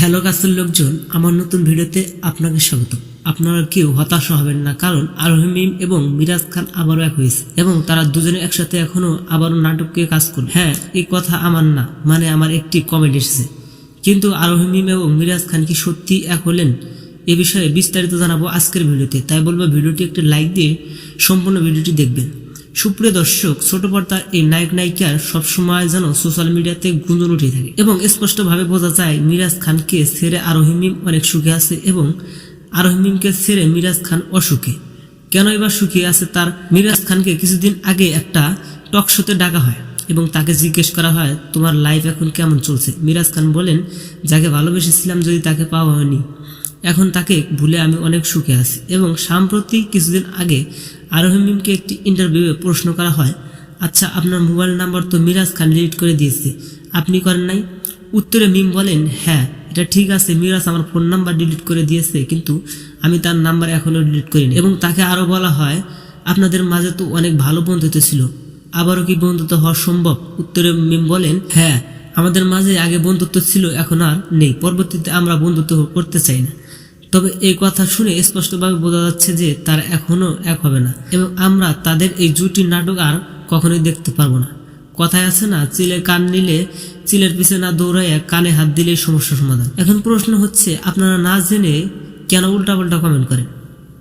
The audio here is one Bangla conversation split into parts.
হ্যালো কাছের লোকজন, আমার নতুন ভিডিওতে আপনাকে স্বাগত। আপনারা কেউ হতাশ হবেন না, কারণ আরোহী মিম এবং মিরাজ খান আবারও এক হয়েছে এবং তারা দুজনে একসাথে এখনও আবারও নাটকে কাজ করবে। হ্যাঁ এই কথা আমার না মানে আমার একটি কমেন্ট এসেছে। কিন্তু আরোহী এবং মিরাজ খান কি সত্যি এক হলেন? এ বিষয়ে বিস্তারিত জানাব আজকের ভিডিওতে। তাই বলব, ভিডিওটি একটি লাইক দিয়ে সম্পূর্ণ ভিডিওটি দেখবেন। সুপ্রিয় দর্শক, ছোট পর্দার এই নায়ক, নায়িকার সবসময় যেন সোশ্যাল মিডিয়াতে গুঞ্জন উঠে থাকে এবং স্পষ্টভাবে বোঝা যায় মিরাজ খানকে ছেড়ে আরোহী মিম অনেক সুখে আছে এবং আরোহী মিমকে ছেড়ে মিরাজ খান অসুখে। কেন এবার সুখী আছে তার? মিরাজ খানকে কিছুদিন আগে একটা টক শোতে ডাকা হয় এবং তাকে জিজ্ঞেস করা হয়, তোমার লাইফ এখন কেমন চলছে? মিরাজ খান বলেন, যাকে ভালোবেসেছিলাম যদি তাকে পাওয়া হয়নি, এখন তাকে ভুলে আমি অনেক সুখে আছি। এবং সাম্প্রতিক কিছুদিন আগে আরোহী মিমকে একটি ইন্টারভিউয়ে প্রশ্ন করা হয় আচ্ছা আপনার মোবাইল নাম্বার তো মিরাজ খান ডিলিট করে দিয়েছে, আপনি করেন নাই? উত্তরে মিম বলেন হ্যাঁ এটা ঠিক আছে, মিরাজ আমার ফোন নাম্বার ডিলিট করে দিয়েছে, কিন্তু আমি তার নাম্বার এখনও ডিলিট করিনি। এবং তাকে আরও বলা হয়, আপনাদের মাঝে তো অনেক ভালো বন্ধুত্ব ছিল, আবারও কি বন্ধুত্ব হওয়া সম্ভব? উত্তরে মিম বলেন হ্যাঁ আমাদের মাঝে আগে বন্ধুত্ব ছিল, এখন আর নেই, পরবর্তীতে আমরা বন্ধুত্ব করতে চাই না। তবে এই কথা শুনে স্পষ্টভাবে বোঝা যাচ্ছে যে তারা এখনও এক হবে না। এবং আমরা তাদের এই জুটি নাটক আর কখনোই দেখতে পারব না। কথায় আছে না চিলে কান নিলে চিলের পিছে না দৌড়াইয়া কানে হাত দিলেই সমস্যা সমাধান। এখন প্রশ্ন হচ্ছে, আপনারা না জেনে কেন উল্টাপাল্টা কমেন্ট করেন?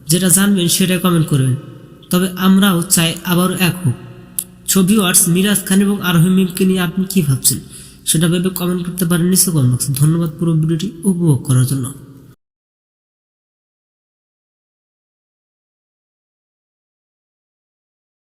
যেটা জানবেন সেটাই কমেন্ট করবেন। তবে আমরাও চাই আবারও এক হোক। ছবি ওয়ার্স মিরাজ খান এবং আরোহী মিমকে নিয়ে আপনি কি ভাবছেন? সেটা ভেবে কমেন্ট করতে পারেন নিচে কমেন্ট ধন্যবাদ পুরো ভিডিওটি উপভোগ করার জন্য।